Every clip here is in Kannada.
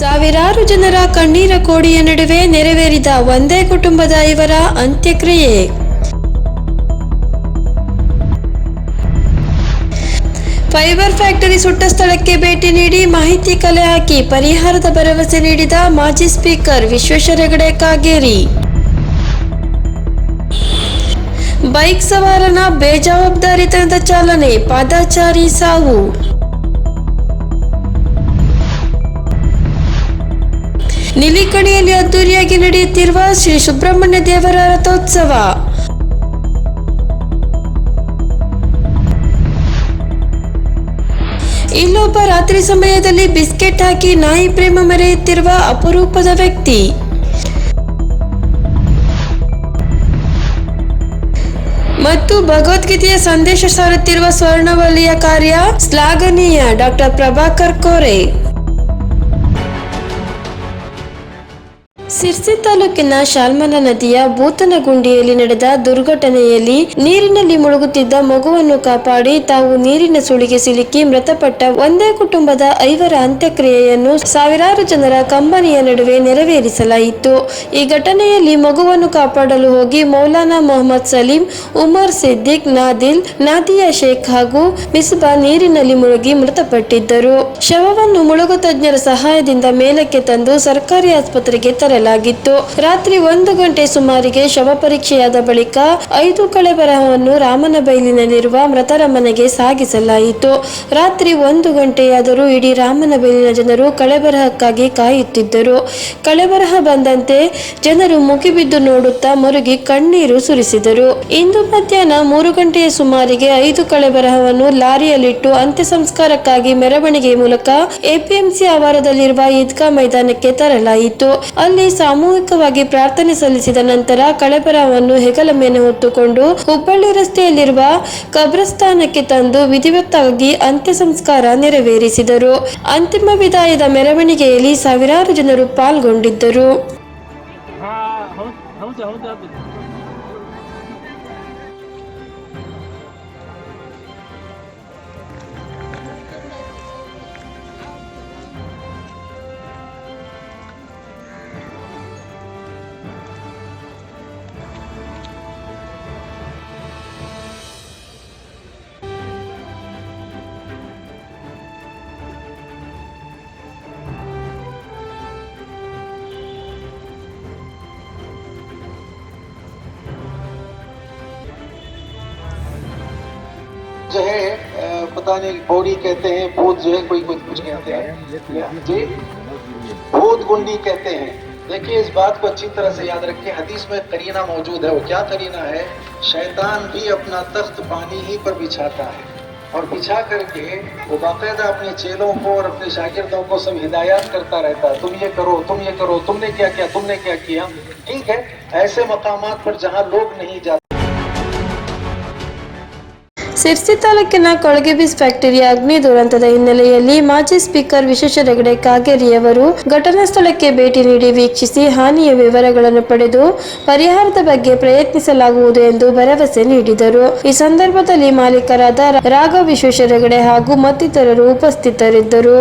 ಸಾವಿರಾರು ಜನರ ಕಣ್ಣೀರ ಕೋಡಿಯ ನಡುವೆ ನೆರವೇರಿದ ಒಂದೇ ಕುಟುಂಬದ ಇವರ ಅಂತ್ಯಕ್ರಿಯೆ. ಫೈಬರ್ ಫ್ಯಾಕ್ಟರಿ ಸುಟ್ಟ ಸ್ಥಳಕ್ಕೆ ಭೇಟಿ ನೀಡಿ ಮಾಹಿತಿ ಕಲೆ ಹಾಕಿ ಪರಿಹಾರದ ಭರವಸೆ ನೀಡಿದ ಮಾಜಿ ಸ್ಪೀಕರ್ ವಿಶ್ವೇಶ್ವರ ಹೆಗಡೆ ಕಾಗೇರಿ. ಬೈಕ್ ಸವಾರನ ಬೇಜವಾಬ್ದಾರಿತನದ ಚಾಲನೆ ಪಾದಾಚಾರಿ ಸಾವು. ನಿಲಿಕಣಿಯಲ್ಲಿ ಅದ್ದೂರಿಯಾಗಿ ನಡೆಯುತ್ತಿರುವ ಶ್ರೀ ಸುಬ್ರಹ್ಮಣ್ಯ ದೇವರ ರಥೋತ್ಸವ. ಇಲ್ಲೊಬ್ಬ ರಾತ್ರಿ ಸಮಯದಲ್ಲಿ ಬಿಸ್ಕೆಟ್ ಹಾಕಿ ನಾಯಿ ಪ್ರೇಮ ಮೆರೆಯುತ್ತಿರುವ ಅಪರೂಪದ ವ್ಯಕ್ತಿ. ಮತ್ತು ಭಗವದ್ಗೀತೆಯ ಸಂದೇಶ ಸಾರುತ್ತಿರುವ ಸ್ವರ್ಣವಲ್ಲಿಯ ಕಾರ್ಯ ಶ್ಲಾಘನೀಯ. ಡಾಕ್ಟರ್ ಪ್ರಭಾಕರ್ ಕೋರೆ. ಸಿರ್ಸಿ ತಾಲೂಕಿನ ಶಾಲ್ಮಲ ನದಿಯ ಭೂತನಗುಂಡಿಯಲ್ಲಿ ನಡೆದ ದುರ್ಘಟನೆಯಲ್ಲಿ ನೀರಿನಲ್ಲಿ ಮುಳುಗುತ್ತಿದ್ದ ಮಗುವನ್ನು ಕಾಪಾಡಿ ತಾವು ನೀರಿನ ಸುಳಿಗೆ ಸಿಲುಕಿ ಮೃತಪಟ್ಟ ಒಂದೇ ಕುಟುಂಬದ ಐವರ ಅಂತ್ಯಕ್ರಿಯೆಯನ್ನು ಸಾವಿರಾರು ಜನರ ಕಂಬನಿಯ ನಡುವೆ ನೆರವೇರಿಸಲಾಯಿತು. ಈ ಘಟನೆಯಲ್ಲಿ ಮಗುವನ್ನು ಕಾಪಾಡಲು ಹೋಗಿ ಮೌಲಾನಾ ಮೊಹಮ್ಮದ್ ಸಲೀಂ, ಉಮರ್ ಸಿದ್ದಿಕ್, ನಾದಿಲ್, ನಾದಿಯಾ ಶೇಖ್ ಹಾಗೂ ಮಿಸ್ಬಾ ನೀರಿನಲ್ಲಿ ಮುಳುಗಿ ಮೃತಪಟ್ಟಿದ್ದರು. ಶವವನ್ನು ಮುಳುಗು ತಜ್ಞರ ಸಹಾಯದಿಂದ ಮೇಲಕ್ಕೆ ತಂದು ಸರ್ಕಾರಿ ಆಸ್ಪತ್ರೆಗೆ ತರಲಾಗಿತ್ತು ರಾತ್ರಿ ಒಂದು ಗಂಟೆ ಸುಮಾರಿಗೆ ಶವ ಪರೀಕ್ಷೆಯಾದ ಬಳಿಕ ಐದು ಕಳೆಬರಹವನ್ನು ರಾಮನಬೈಲಿನಲ್ಲಿರುವ ಮೃತರ ಮನೆಗೆ ಸಾಗಿಸಲಾಯಿತು. ರಾತ್ರಿ ಒಂದು ಗಂಟೆಯಾದರೂ ಇಡೀ ರಾಮನ ಬೈಲಿನ ಜನರು ಕಳೆಬರಹಕ್ಕಾಗಿ ಕಾಯುತ್ತಿದ್ದರು. ಕಳೆಬರಹ ಬಂದಂತೆ ಜನರು ಮುಗಿಬಿದ್ದು ನೋಡುತ್ತಾ ಮರುಗಿ ಕಣ್ಣೀರು ಸುರಿಸಿದರು. ಇಂದು ಮಧ್ಯಾಹ್ನ ಮೂರು ಗಂಟೆಯ ಸುಮಾರಿಗೆ ಐದು ಕಳೆಬರಹವನ್ನು ಲಾರಿಯಲ್ಲಿಟ್ಟು ಅಂತ್ಯ ಸಂಸ್ಕಾರಕ್ಕಾಗಿ ಮೆರವಣಿಗೆ ಮೂಲಕ ಎಪಿಎಂಸಿ ಆವಾರದಲ್ಲಿರುವ ಈದ್ಗಾ ಮೈದಾನಕ್ಕೆ ತರಲಾಯಿತು. ಅಲ್ಲಿ ಸಾಮೂಹಿಕವಾಗಿ ಪ್ರಾರ್ಥನೆ ಸಲ್ಲಿಸಿದ ನಂತರ ಕಳೆಪರವನ್ನು ಹೆಗಲ ಮೇಲೆ ಹೊತ್ತುಕೊಂಡು ಹುಬ್ಬಳ್ಳಿ ರಸ್ತೆಯಲ್ಲಿರುವ ಕಬ್ರಸ್ಥಾನಕ್ಕೆ ತಂದು ವಿಧಿವತ್ತಾಗಿ ಅಂತ್ಯ ಸಂಸ್ಕಾರ ನೆರವೇರಿಸಿದರು. ಅಂತಿಮ ವಿದಾಯದ ಮೆರವಣಿಗೆಯಲ್ಲಿ ಸಾವಿರಾರು ಜನರು ಪಾಲ್ಗೊಂಡಿದ್ದರು. जो है पता नहीं बौड़ी कहते हैं, भूत जो है, कोई कोई कुछ कहते हैं। जी? भूत गुंडी कहते हैं। देखिए, इस बात को अच्छी तरह से याद रखिए हदीस में करीना मौजूद है। वो क्या करीना है? शैतान भी अपना तख्त पानी ही पर बिछाता है। और बिछा करके वो बाकायदा अपने चेलों को और अपने शागिर्दों को सब हिदायत करता रहता है। तुम ये करो, तुम ये करो, तुमने क्या किया, तुमने क्या किया? ठीक है? ऐसे मकामात पर जहाँ लोग नहीं जाते ಸಿರ್ಸಿ ತಾಲೂಕಿನ ಕೊಳಗೆಬೀಸ್ ಫ್ಯಾಕ್ಟರಿಯ ಅಗ್ನಿ ದುರಂತದ ಹಿನ್ನೆಲೆಯಲ್ಲಿ ಮಾಜಿ ಸ್ಪೀಕರ್ ವಿಶ್ವೇಶ್ವರ ಹೆಗಡೆ ಕಾಗೇರಿಯವರು ಘಟನಾ ಸ್ಥಳಕ್ಕೆ ಭೇಟಿ ನೀಡಿ ವೀಕ್ಷಿಸಿ ಹಾನಿಯ ವಿವರಗಳನ್ನು ಪಡೆದು ಪರಿಹಾರದ ಬಗ್ಗೆ ಪ್ರಯತ್ನಿಸಲಾಗುವುದು ಎಂದು ಭರವಸೆ ನೀಡಿದರು. ಈ ಸಂದರ್ಭದಲ್ಲಿ ಮಾಲೀಕರಾದ ರಾಘವ ವಿಶ್ವೇಶ್ವರ ಹೆಗಡೆ ಹಾಗೂ ಮತ್ತಿತರರು ಉಪಸ್ಥಿತರಿದ್ದರು.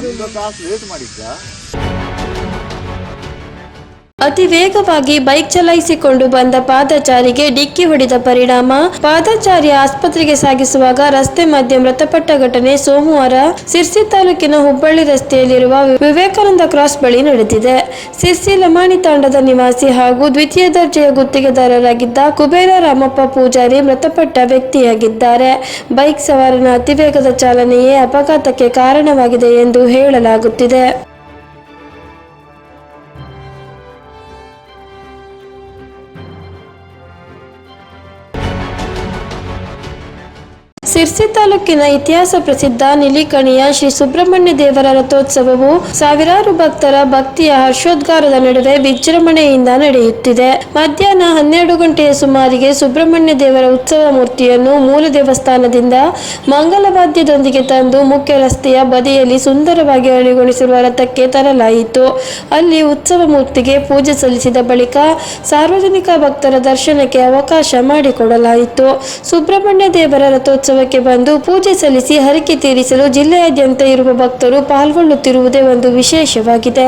ಒಂದು ತಾಸು ವೇಟ್ ಮಾಡಿದ್ದ ಅತಿ ವೇಗವಾಗಿ ಬೈಕ್ ಚಲಾಯಿಸಿಕೊಂಡು ಬಂದ ಪಾದಚಾರಿಗೆ ಡಿಕ್ಕಿ ಹೊಡೆದ ಪರಿಣಾಮ. ಪಾದಚಾರಿ ಆಸ್ಪತ್ರೆಗೆ ಸಾಗಿಸುವಾಗ ರಸ್ತೆ ಮಧ್ಯೆ ಮೃತಪಟ್ಟ ಘಟನೆ ಸೋಮವಾರ ಸಿರ್ಸಿ ತಾಲೂಕಿನ ಹುಬ್ಬಳ್ಳಿ ರಸ್ತೆಯಲ್ಲಿರುವ ವಿವೇಕಾನಂದ ಕ್ರಾಸ್ ಬಳಿ ನಡೆದಿದೆ. ಸಿರ್ಸಿ ಲಮಾಣಿ ತಾಂಡದ ನಿವಾಸಿ ಹಾಗೂ ದ್ವಿತೀಯ ದರ್ಜೆಯ ಗುತ್ತಿಗೆದಾರರಾಗಿದ್ದ ಕುಬೇರ ರಾಮಪ್ಪ ಪೂಜಾರಿ ಮೃತಪಟ್ಟ ವ್ಯಕ್ತಿಯಾಗಿದ್ದಾರೆ. ಬೈಕ್ ಸವಾರನ ಅತಿವೇಗದ ಚಾಲನೆಯೇ ಅಪಘಾತಕ್ಕೆ ಕಾರಣವಾಗಿದೆ ಎಂದು ಹೇಳಲಾಗುತ್ತಿದೆ. ಸಿರ್ಸಿ ತಾಲೂಕಿನ ಇತಿಹಾಸ ಪ್ರಸಿದ್ಧ ನಿಲಿಕಣಿಯ ಶ್ರೀ ಸುಬ್ರಹ್ಮಣ್ಯ ದೇವರ ರಥೋತ್ಸವವು ಸಾವಿರಾರು ಭಕ್ತರ ಭಕ್ತಿಯ ಹರ್ಷೋದ್ಗಾರದ ನಡುವೆ ವಿಜೃಂಭಣೆಯಿಂದ ನಡೆಯುತ್ತಿದೆ. ಮಧ್ಯಾಹ್ನ ಹನ್ನೆರಡು ಗಂಟೆಯ ಸುಮಾರಿಗೆ ಸುಬ್ರಹ್ಮಣ್ಯ ದೇವರ ಉತ್ಸವ ಮೂರ್ತಿಯನ್ನು ಮೂಲ ದೇವಸ್ಥಾನದಿಂದ ಮಂಗಲವಾದ್ಯದೊಂದಿಗೆ ತಂದು ಮುಖ್ಯ ರಸ್ತೆಯ ಬದಿಯಲ್ಲಿ ಸುಂದರವಾಗಿ ಅಣಿಗೊಳಿಸಿರುವ ರಥಕ್ಕೆ ತರಲಾಯಿತು. ಅಲ್ಲಿ ಉತ್ಸವ ಮೂರ್ತಿಗೆ ಪೂಜೆ ಸಲ್ಲಿಸಿದ ಬಳಿಕ ಸಾರ್ವಜನಿಕ ಭಕ್ತರ ದರ್ಶನಕ್ಕೆ ಅವಕಾಶ ಮಾಡಿಕೊಡಲಾಯಿತು. ಸುಬ್ರಹ್ಮಣ್ಯ ದೇವರ ರಥೋತ್ಸವಕ್ಕೆ ಬಂದು ಪೂಜೆ ಸಲ್ಲಿಸಿ ಹರಕೆ ತೀರಿಸಲು ಜಿಲ್ಲೆಯಾದ್ಯಂತ ಇರುವ ಭಕ್ತರು ಪಾಲ್ಗೊಳ್ಳುತ್ತಿರುವುದೇ ಒಂದು ವಿಶೇಷವಾಗಿದೆ.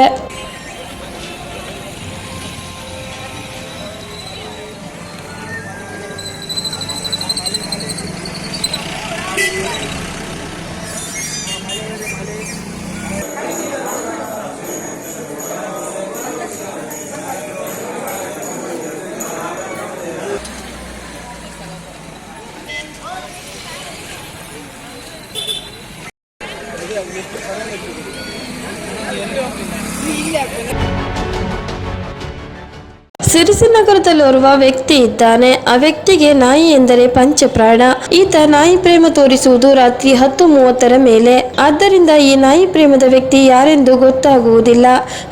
ಸಿರಿಸಿ ನಗರದಲ್ಲಿರುವ ವ್ಯಕ್ತಿ ಇದ್ದಾನೆ. ಆ ವ್ಯಕ್ತಿಗೆ ನಾಯಿ ಎಂದರೆ ಪಂಚಪ್ರಾಣ. ಈತ ನಾಯಿ ಪ್ರೇಮ ತೋರಿಸುವುದು ರಾತ್ರಿ ಹತ್ತು ಮೂವತ್ತರ ಮೇಲೆ. ಆದ್ದರಿಂದ ಈ ನಾಯಿ ಪ್ರೇಮದ ವ್ಯಕ್ತಿ ಯಾರೆಂದು ಗೊತ್ತಾಗುವುದಿಲ್ಲ.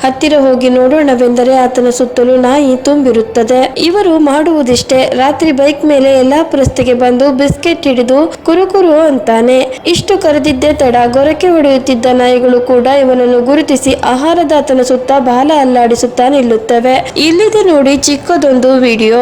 ಹತ್ತಿರ ಹೋಗಿ ನೋಡೋಣವೆಂದರೆ ಆತನ ಸುತ್ತಲೂ ನಾಯಿ ತುಂಬಿರುತ್ತದೆ. ಇವರು ಮಾಡುವುದಿಷ್ಟೇ. ರಾತ್ರಿ ಬೈಕ್ ಮೇಲೆ ಎಲ್ಲಾ ರಸ್ತೆಗೆ ಬಂದು ಬಿಸ್ಕೆಟ್ ಹಿಡಿದು ಕುರುಕುರು ಅಂತಾನೆ. ಇಷ್ಟು ಕರೆದಿದ್ದೇ ತಡ. ಗೊರಕೆ ಹೊಡೆಯುತ್ತಿದ್ದ ನಾಯಿಗಳು ಕೂಡ ಇವನನ್ನು ಗುರುತಿಸಿ ಆಹಾರದಾತನ ಸುತ್ತ ಬಾಲ ಅಲ್ಲಾಡಿಸುತ್ತಾ ನಿಲ್ಲುತ್ತವೆ. ಇಲ್ಲಿದೆ ನೋಡಿ ಚಿಕ್ಕದೊಂದು ವಿಡಿಯೋ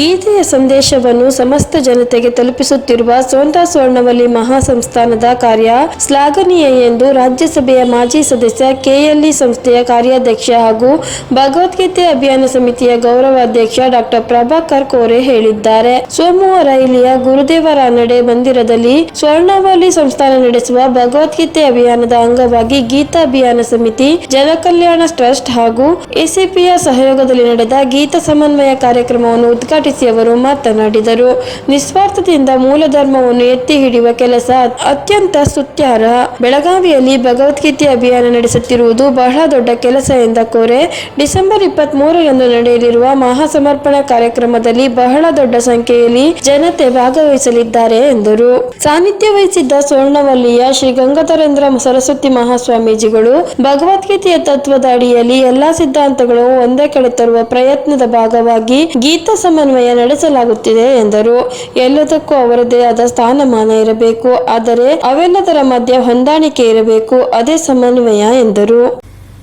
ಗೀತೆಯ ಸಂದೇಶವನ್ನು ಸಮಸ್ತ ಜನತೆಗೆ ತಲುಪಿಸುತ್ತಿರುವ ಸೋಂದಾ ಸ್ವರ್ಣವಲ್ಲಿ ಮಹಾಸಂಸ್ಥಾನದ ಕಾರ್ಯ ಶ್ಲಾಘನೀಯ ಎಂದು ರಾಜ್ಯಸಭೆಯ ಮಾಜಿ ಸದಸ್ಯ ಕೆಎಲ್ಇ ಸಂಸ್ಥೆಯ ಕಾರ್ಯಾಧ್ಯಕ್ಷ ಹಾಗೂ ಭಗವದ್ಗೀತೆ ಅಭಿಯಾನ ಸಮಿತಿಯ ಗೌರವಾಧ್ಯಕ್ಷ ಡಾಕ್ಟರ್ ಪ್ರಭಾಕರ್ ಕೋರೆ ಹೇಳಿದ್ದಾರೆ. ಸೋಮವಾರ ಇಲ್ಲಿಯ ಗುರುದೇವ ರಾನಡೆ ಮಂದಿರದಲ್ಲಿ ಸ್ವರ್ಣವಲ್ಲಿ ಸಂಸ್ಥಾನ ನಡೆಸುವ ಭಗವದ್ಗೀತೆ ಅಭಿಯಾನದ ಅಂಗವಾಗಿ ಗೀತಾ ಅಭಿಯಾನ ಸಮಿತಿ, ಜನಕಲ್ಯಾಣ ಟ್ರಸ್ಟ್ ಹಾಗೂ ಎಸಿಪಿಯ ಸಹಯೋಗದಲ್ಲಿ ನಡೆದ ಗೀತ ಸಮನ್ವಯ ಕಾರ್ಯಕ್ರಮವನ್ನು ಉದ್ಘಾಟಿಸಿ ಅವರು ಮಾತನಾಡಿದರು. ನಿಸ್ವಾರ್ಥದಿಂದ ಮೂಲ ಧರ್ಮವನ್ನು ಎತ್ತಿ ಹಿಡಿಯುವ ಕೆಲಸ ಅತ್ಯಂತ ಸುತ್ಯಾರ. ಬೆಳಗಾವಿಯಲ್ಲಿ ಭಗವದ್ಗೀತೆ ಅಭಿಯಾನ ನಡೆಸುತ್ತಿರುವುದು ಬಹಳ ದೊಡ್ಡ ಕೆಲಸ ಎಂದ ಕೋರೆ, ಡಿಸೆಂಬರ್ ಇಪ್ಪತ್ತ್ ಮೂರರಂದು ನಡೆಯಲಿರುವ ಮಹಾಸಮರ್ಪಣ ಕಾರ್ಯಕ್ರಮದಲ್ಲಿ ಬಹಳ ದೊಡ್ಡ ಸಂಖ್ಯೆಯಲ್ಲಿ ಜನತೆ ಭಾಗವಹಿಸಲಿದ್ದಾರೆ ಎಂದರು. ಸಾನ್ನಿಧ್ಯ ವಹಿಸಿದ್ದ ಸ್ವರ್ಣವಲ್ಲಿಯ ಶ್ರೀ ಗಂಗಾಧರೇಂದ್ರ ಸರಸ್ವತಿ ಮಹಾಸ್ವಾಮೀಜಿಗಳು ಭಗವದ್ಗೀತೆಯ ತತ್ವದ ಅಡಿಯಲ್ಲಿ ಎಲ್ಲಾ ಸಿದ್ಧಾಂತಗಳು ಒಂದೇ ಕಡೆ ತರುವ ಪ್ರಯತ್ನದ ಭಾಗವಾಗಿ ಗೀತ ಸಮನ್ವಯ ನಡೆಸಲಾಗುತ್ತಿದೆ ಎಂದರು. ಎಲ್ಲದಕ್ಕೂ ಅವರದೇ ಆದ ಸ್ಥಾನಮಾನ ಇರಬೇಕು. ಆದರೆ ಅವೆಲ್ಲದರ ಮಧ್ಯೆ ಹೊಂದಾಣಿಕೆ ಇರಬೇಕು. ಅದೇ ಸಮನ್ವಯ ಎಂದರು.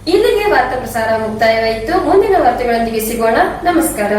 ಇಲ್ಲಿಗೆ ವಾರ್ತಾ ಪ್ರಸಾರ ಮುಕ್ತಾಯವಾಯಿತು. ಮುಂದಿನ ವಾರ್ತೆಗಳೊಂದಿಗೆ ಸಿಗೋಣ. ನಮಸ್ಕಾರ.